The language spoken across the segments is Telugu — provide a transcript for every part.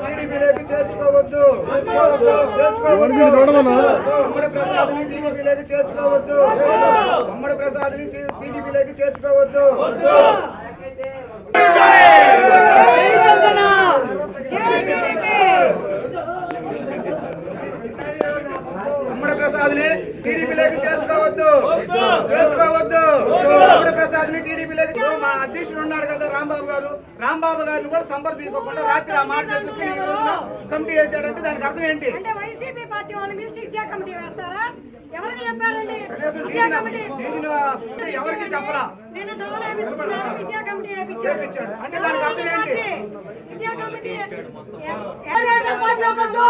టీడీపీలోకి చేర్చుకోవద్దు చేర్చుకోవద్దు ఉమ్మడి ప్రసాద్ని టీడీపీలోకి చేర్చుకోవద్దు ఉమ్మడి ప్రసాద్ని టీడీపీలోకి చేసుకోవద్దు. చేసుకోవద్దు. ప్రసాద్ని టీడీపీలోకి ఉమ్మడి ప్రసాద్ని టీడీపీలోకి మా అధ్యక్షుడు ఉన్నాడు కదా రాంబాబు గారు. రాంబాబు గారిని కూడా సంప్రదించుకోకుండా రాత్రి ఆ మాట చెప్పి కమిటీ వేసాడంటే దానికి అర్థం ఏంటి? అంటే వైసీపీ పార్టీ వాళ్ళు మిలిచి కమిటీ వేస్తారా? ఎవరికి చెప్పారండి? విద్యా కమిటీ. ఎవరికి చెప్పలా? నేను డబ్బులు వేయించుకున్నాను విద్యా కమిటీ వేయించాడు. అంటే దానికి అర్థం ఏంటి? విద్యా కమిటీ తెలుగుదేశం పార్టీ వద్దు.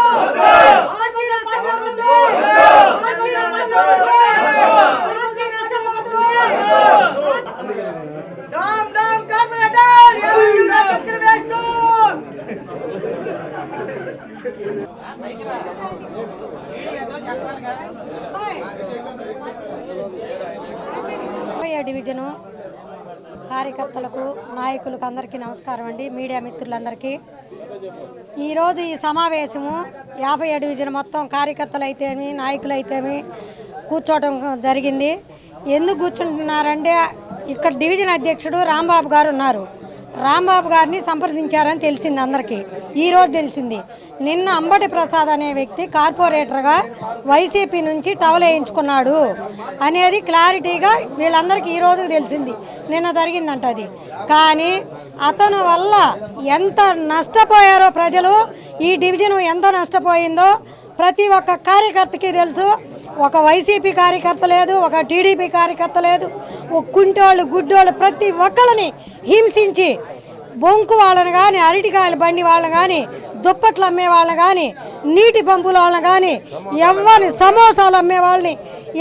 పార్టీ నష్టం వద్దు. పార్టీ నష్టం డివిజను కార్యకర్తలకు నాయకులకు అందరికీ నమస్కారం అండి మీడియా మిత్రులందరికీ. ఈరోజు ఈ సమావేశము యాభై డివిజన్ మొత్తం కార్యకర్తలు అయితేమి నాయకులు అయితేమి కూర్చోవడం జరిగింది. ఎందుకు కూర్చుంటున్నారంటే ఇక్కడ డివిజన్ అధ్యక్షుడు రాంబాబు గారు ఉన్నారు. రాంబాబు గారిని సంప్రదించారని తెలిసింది అందరికీ. ఈరోజు తెలిసింది. నిన్న అంబటి ప్రసాద్ అనే వ్యక్తి కార్పొరేటర్గా వైసీపీ నుంచి టవల్ వేయించుకున్నాడు అనేది క్లారిటీగా వీళ్ళందరికీ ఈరోజు తెలిసింది. నిన్న జరిగిందంట అది. కానీ అతను వల్ల ఎంత నష్టపోయారో ప్రజలు ఈ డివిజన్ ఎంత నష్టపోయిందో ప్రతి ఒక్క కార్యకర్తకి తెలుసు. ఒక వైసీపీ కార్యకర్త లేదు ఒక టీడీపీ కార్యకర్త లేదు. ఒక కుంటోళ్ళు గుడ్డోళ్ళు ప్రతి ఒక్కరిని హింసించి బొంకు వాళ్ళని కానీ అరటికాయల బండి వాళ్ళని కానీ దుప్పట్లు అమ్మే వాళ్ళని కానీ నీటి పంపుల వాళ్ళని కానీ ఎవరిని సమోసాలు అమ్మే వాళ్ళని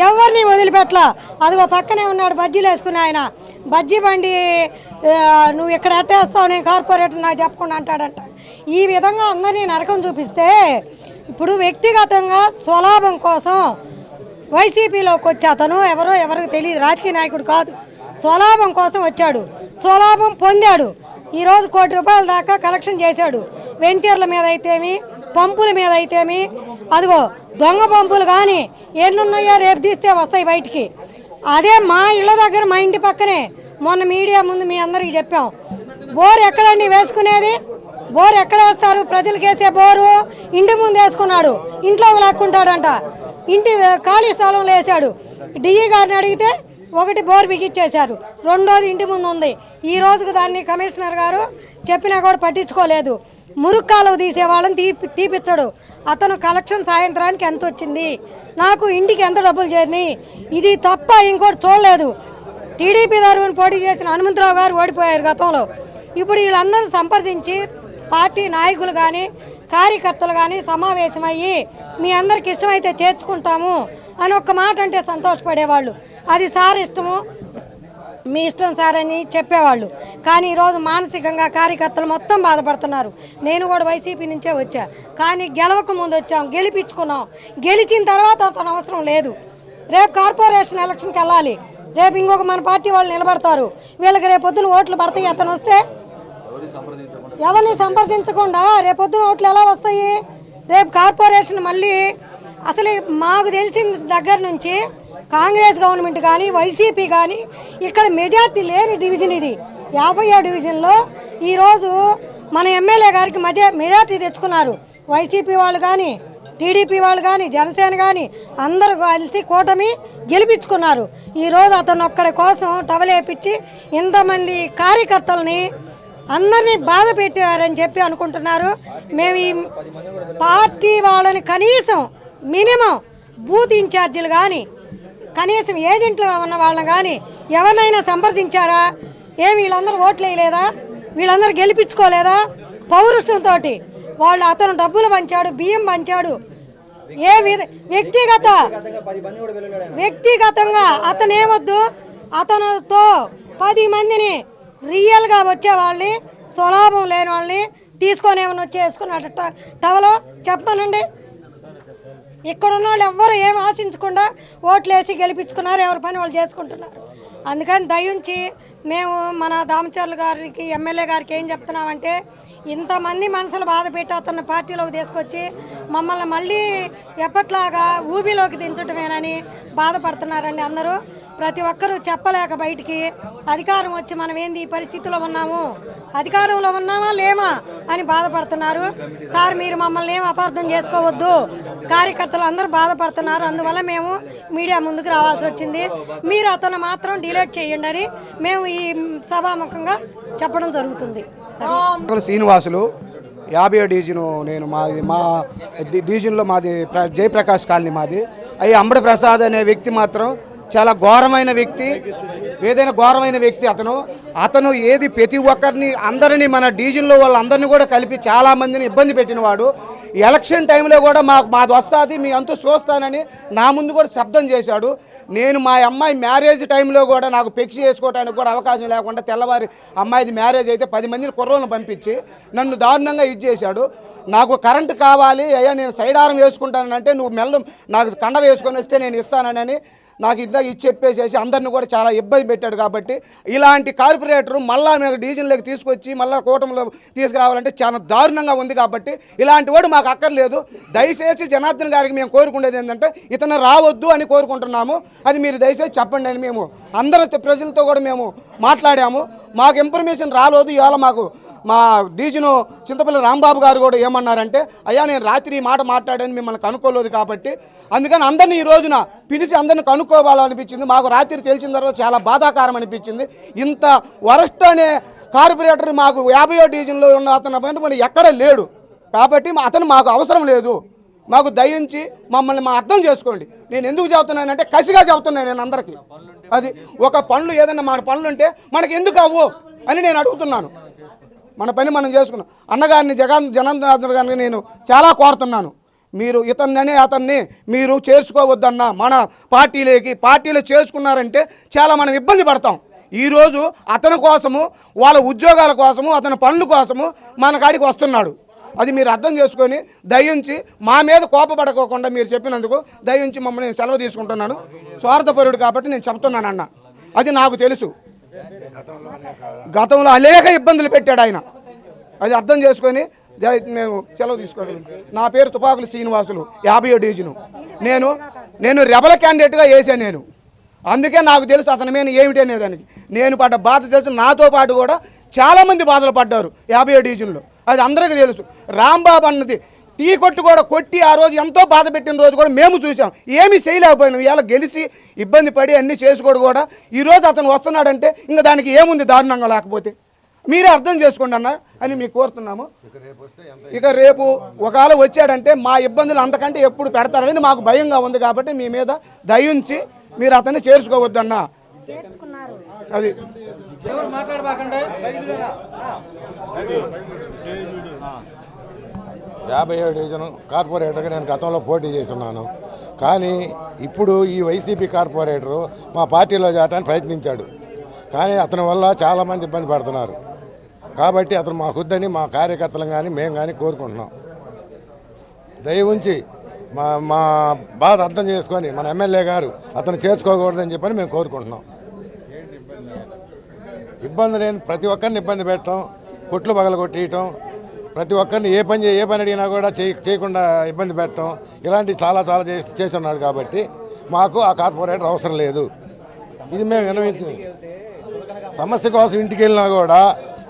ఎవరిని వదిలిపెట్టలా. అదిగో పక్కనే ఉన్నాడు బజ్జీలు వేసుకుని ఆయన. బజ్జీ బండి నువ్వు ఇక్కడ అట్టేస్తావు నేను కార్పొరేటర్ నాకు చెప్పకుండా అంటాడంట. ఈ విధంగా అందరినీ నరకం చూపిస్తే ఇప్పుడు వ్యక్తిగతంగా స్వలాభం కోసం వైసీపీలోకి వచ్చి అతను ఎవరో ఎవరికి తెలియదు. రాజకీయ నాయకుడు కాదు. స్వలాభం కోసం వచ్చాడు. స్వలాభం పొందాడు. ఈరోజు కోటి రూపాయల దాకా కలెక్షన్ చేశాడు. వెంచర్ల మీద అయితేమి పంపుల మీద అయితేమి అదిగో దొంగ పంపులు కానీ ఎన్నున్నాయో రేపు తీస్తే వస్తాయి బయటికి. అదే మా ఇళ్ళ దగ్గర మా ఇంటి పక్కనే. మొన్న మీడియా ముందు మీ అందరికీ చెప్పాం. బోర్ ఎక్కడండి వేసుకునేది? బోర్ ఎక్కడ వేస్తారు? ప్రజలకు వేసే బోరు. ఇంటి ముందు వేసుకున్నాడు. ఇంట్లో లాక్కుంటాడంట. ఇంటి ఖాళీ స్థలంలో వేసాడు డిఈ గారిని అడిగితే ఒకటి బోర్ బిగిచ్చేశారు. రెండోది ఇంటి ముందు ఉంది. ఈ రోజుకు దాన్ని కమిషనర్ గారు చెప్పినా కూడా పట్టించుకోలేదు. మురుక్కాలు తీసేవాళ్ళని తీసే వాళ్ళని తీపి తీపిచ్చడు. అతను కలెక్షన్ సాయంత్రానికి ఎంత వచ్చింది నాకు ఇంటికి ఎంత డబ్బులు చేరినాయి ఇది తప్ప ఇంకోటి చూడలేదు. టీడీపీ తరఫున పోటీ చేసిన హనుమంతరావు గారు ఓడిపోయారు గతంలో. ఇప్పుడు వీళ్ళందరూ సంప్రదించి పార్టీ నాయకులు కానీ కార్యకర్తలు కానీ సమావేశమయ్యి మీ అందరికి ఇష్టమైతే చేర్చుకుంటాము అని ఒక్క మాట అంటే సంతోషపడేవాళ్ళు. అది సార్ ఇష్టము మీ ఇష్టం సార్ అని చెప్పేవాళ్ళు. కానీ ఈరోజు మానసికంగా కార్యకర్తలు మొత్తం బాధపడుతున్నారు. నేను కూడా వైసీపీ నుంచే వచ్చా. కానీ గెలవక ముందు వచ్చాం గెలిపించుకున్నాం. గెలిచిన తర్వాత అతను అవసరం లేదు. రేపు కార్పొరేషన్ ఎలక్షన్కి వెళ్ళాలి. రేపు ఇంకొక మన పార్టీ వాళ్ళు నిలబడతారు. వీళ్ళకి రేపు పొద్దున ఓట్లు పడతాయి అతను వస్తే. ఎవరిని సంప్రదించకుండా రేపొద్దున ఓట్లు ఎలా వస్తాయి? రేపు కార్పొరేషన్ మళ్ళీ అసలు మాకు తెలిసిన దగ్గర నుంచి కాంగ్రెస్ గవర్నమెంట్ కానీ వైసీపీ కానీ ఇక్కడ మెజార్టీ లేని డివిజన్ ఇది. యాభై డివిజన్లో ఈరోజు మన ఎమ్మెల్యే గారికి మజా మెజార్టీ తెచ్చుకున్నారు. వైసీపీ వాళ్ళు కానీ టీడీపీ వాళ్ళు కానీ జనసేన కానీ అందరూ కలిసి కూటమి గెలిపించుకున్నారు. ఈరోజు అతను ఒక్కడి కోసం టవలేపించి ఇంతమంది కార్యకర్తలని అందరినీ బాధ పెట్టారని చెప్పి అనుకుంటున్నారు. మేము ఈ పార్టీ వాళ్ళని కనీసం మినిమం బూత్ ఇన్ఛార్జీలు కానీ కనీసం ఏజెంట్లు ఉన్న వాళ్ళని కానీ ఎవరినైనా సంప్రదించారా? ఏమి వీళ్ళందరూ ఓట్లు వేయలేదా? వీళ్ళందరూ గెలిపించుకోలేదా? పౌరుషంతో వాళ్ళు అతను డబ్బులు పంచాడు బియ్యం పంచాడు. ఏ విధ వ్యక్తిగత వ్యక్తిగతంగా అతను ఏమొద్దు అతనుతో పది మందిని రియల్గా వచ్చే వాళ్ళని స్వలాభం లేని వాళ్ళని తీసుకొని ఏమైనా వచ్చి వేసుకున్నాడు ట- టవలో చెప్పమనండి ఇక్కడ ఉన్న వాళ్ళు ఎవ్వరు ఏం ఆశించకుండా ఓట్లు వేసి గెలిపించుకున్నారు ఎవరి పని వాళ్ళు చేసుకుంటున్నారు. అందుకని దయించి మేము మన దామచర్ల గారికి ఎమ్మెల్యే గారికి ఏం చెప్తున్నామంటే ఇంతమంది మనసులు బాధ పెట్టేస్తున్న పార్టీలోకి తీసుకొచ్చి మమ్మల్ని మళ్ళీ ఎప్పట్లాగా ఊబిలోకి దించటమేనని బాధపడుతున్నారండి అందరూ. ప్రతి ఒక్కరూ చెప్పలేక బయటికి అధికారం వచ్చి మనం ఏంది ఈ పరిస్థితిలో ఉన్నాము? అధికారంలో ఉన్నామా లేమా అని బాధపడుతున్నారు. సార్ మీరు మమ్మల్ని ఏం అపార్థం చేసుకోవద్దు. కార్యకర్తలు అందరూ బాధపడుతున్నారు. అందువల్ల మేము మీడియా ముందుకు రావాల్సి వచ్చింది. మీరు అతను మాత్రం డిలీట్ చేయండి అని మేము ఈ సభాముఖంగా చెప్పడం జరుగుతుంది. శ్రీనివాసులు యాభై డివిజను నేను మాది మా డీజిన్లో డివిజన్లో మాది ప్ర- జయప్రకాష్ కాలనీ మాది. అయ్యి అంబడ ప్రసాద్ అనే వ్యక్తి మాత్రం చాలా ఘోరమైన వ్యక్తి ఏదైనా ఘోరమైన వ్యక్తి అతను. అతను ఏది ప్రతి ఒక్కరిని అందరినీ మన డీజిల్లో వాళ్ళందరినీ కూడా కలిపి చాలా మందిని ఇబ్బంది పెట్టినవాడు. ఎలక్షన్ టైంలో కూడా మా మాది వస్తుంది మీ అంతు చూస్తానని నా ముందు కూడా శబ్దం చేశాడు. నేను మా అమ్మాయి మ్యారేజ్ టైంలో కూడా నాకు పెక్సి చేసుకోవడానికి కూడా అవకాశం లేకుండా తెల్లవారి అమ్మాయిది మ్యారేజ్ అయితే పది మందిని కుర్రోలను పంపించి నన్ను దారుణంగా ఇది చేశాడు. నాకు కరెంటు కావాలి అయ్యా నేను సైడ్ ఆరం వేసుకుంటానంటే నువ్వు మెల్ల నాకు కండ వేసుకొని వస్తే నేను ఇస్తానని నాకు ఇందాక ఇచ్చి చెప్పేసేసి అందరిని కూడా చాలా ఇబ్బంది పెట్టాడు కాబట్టి ఇలాంటి కార్పొరేటర్ మళ్ళా మేము డీజిల్లోకి తీసుకొచ్చి మళ్ళీ కూటమిలో తీసుకురావాలంటే చాలా దారుణంగా ఉంది కాబట్టి ఇలాంటి వాడు మాకు అక్కర్లేదు. దయచేసి జనార్దన్ గారికి మేము కోరుకునేది ఏంటంటే ఇతను రావద్దు అని కోరుకుంటున్నాము. అది మీరు దయచేసి చెప్పండి అని మేము అందరి ప్రజలతో కూడా మేము మాట్లాడాము. మాకు ఇన్ఫర్మేషన్ రాలేదు. ఇవాళ మాకు మా డీజీను చింతపల్లి రాంబాబు గారు కూడా ఏమన్నారంటే అయ్యా నేను రాత్రి ఈ మాట మాట్లాడాను మిమ్మల్ని కనుక్కోలేదు కాబట్టి. అందుకని అందరినీ ఈ రోజున పిలిచి అందరిని కనుక్కోవాలనిపించింది. మాకు రాత్రి తెలిసిన తర్వాత చాలా బాధాకరం అనిపించింది. ఇంత వరస్ట్ అనే కార్పొరేటర్ మాకు యాభయో డీజన్లో ఉన్న అతను అంటే మరి ఎక్కడ లేడు. కాబట్టి అతను మాకు అవసరం లేదు. మాకు దయించి మమ్మల్ని మా అర్థం చేసుకోండి. నేను ఎందుకు చెబుతున్నానంటే కసిగా చెబుతున్నాను నేను అందరికీ. అది ఒక పనులు ఏదైనా మన పనులు ఉంటే మనకి ఎందుకు అవ్వు అని నేను అడుగుతున్నాను. మన పని మనం చేసుకున్నాం. అన్నగారిని జగన్ జనార్దన్ గారిని నేను చాలా కోరుతున్నాను. మీరు ఇతన్ని అతన్ని మీరు చేర్చుకోవద్దన్న మన పార్టీలోకి పార్టీలో చేర్చుకున్నారంటే చాలా మనం ఇబ్బంది పడతాం. ఈరోజు అతని కోసము వాళ్ళ ఉద్యోగాల కోసము అతని పనుల కోసము మన కాడికి వస్తున్నాడు. అది మీరు అర్థం చేసుకొని దయించి మా మీద కోపపడకోకుండా మీరు చెప్పినందుకు దయించి మమ్మల్ని సెలవు తీసుకుంటున్నాను. స్వార్థపరుడు కాబట్టి నేను చెప్తున్నాను అన్న. అది నాకు తెలుసు. గతంలో అనేక ఇబ్బందులు పెట్టాడు ఆయన. అది అర్థం చేసుకొని జై- మేము సెలవు తీసుకోగలం నా పేరు తుపాకులు శ్రీనివాసులు యాభై డివిజను నేను నేను రెబల క్యాండిడేట్గా వేసాను నేను. అందుకే నాకు తెలుసు అతని మీద ఏమిటి దానికి నేను పడ్డ బాధ తెలుసు నాతో పాటు కూడా చాలామంది బాధలు పడ్డారు యాభై డివిజన్లో అది అందరికీ తెలుసు. రాంబాబు అన్నది టీ కొట్టు కూడా కొట్టి ఆ రోజు ఎంతో బాధ పెట్టిన రోజు కూడా మేము చూసాం ఏమీ చేయలేకపోయినాం. ఇవాళ గెలిచి ఇబ్బంది పడి అన్నీ చేసుకోడు కూడా. ఈరోజు అతను వస్తున్నాడంటే ఇంకా దానికి ఏముంది దారుణంగా లేకపోతే? మీరే అర్థం చేసుకోండి అన్న అని మీకు కోరుతున్నాము. ఇక రేపు ఒకవేళ వచ్చాడంటే మా ఇబ్బందులు అంతకంటే ఎప్పుడు పెడతారని మాకు భయంగా ఉంది కాబట్టి మీ మీద దయించి మీరు అతన్ని చేర్చుకోవద్దన్నా. అది. ఎవరు మాట్లాడబాకండి? యాభై ఏడు డివిజన్ కార్పొరేటర్గా నేను గతంలో పోటీ చేస్తున్నాను. కానీ ఇప్పుడు ఈ వైసీపీ కార్పొరేటరు మా పార్టీలో చేరడానికి ప్రయత్నించాడు. కానీ అతని వల్ల చాలామంది ఇబ్బంది పడుతున్నారు. కాబట్టి అతను మాకొద్దని మా కార్యకర్తలు కానీ మేము కానీ కోరుకుంటున్నాం. దయ ఉంచి మా మా బాధ అర్థం చేసుకొని మన ఎమ్మెల్యే గారు అతను చేర్చుకోకూడదని చెప్పని మేము కోరుకుంటున్నాం. ఇబ్బంది లేని ప్రతి ఒక్కరిని ఇబ్బంది పెట్టడం కొట్లు పగలగొట్టేయటం ప్రతి ఒక్కరిని ఏ పని ఏ పని అడిగినా కూడా చేయ చేయకుండా ఇబ్బంది పెట్టడం ఇలాంటివి చాలా చాలా చేసి చేస్తున్నాడు కాబట్టి మాకు ఆ కార్పొరేటర్ అవసరం లేదు. ఇది మేము వినవించు సమస్య కోసం ఇంటికి వెళ్ళినా కూడా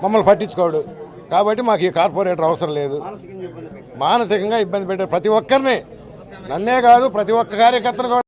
మమ్మల్ని పట్టించుకోడు. కాబట్టి మాకు ఈ కార్పొరేటర్ అవసరం లేదు. మానసికంగా ఇబ్బంది పెట్టే ప్రతి ఒక్కరిని. నన్నే కాదు ప్రతి ఒక్క కార్యకర్తను కూడా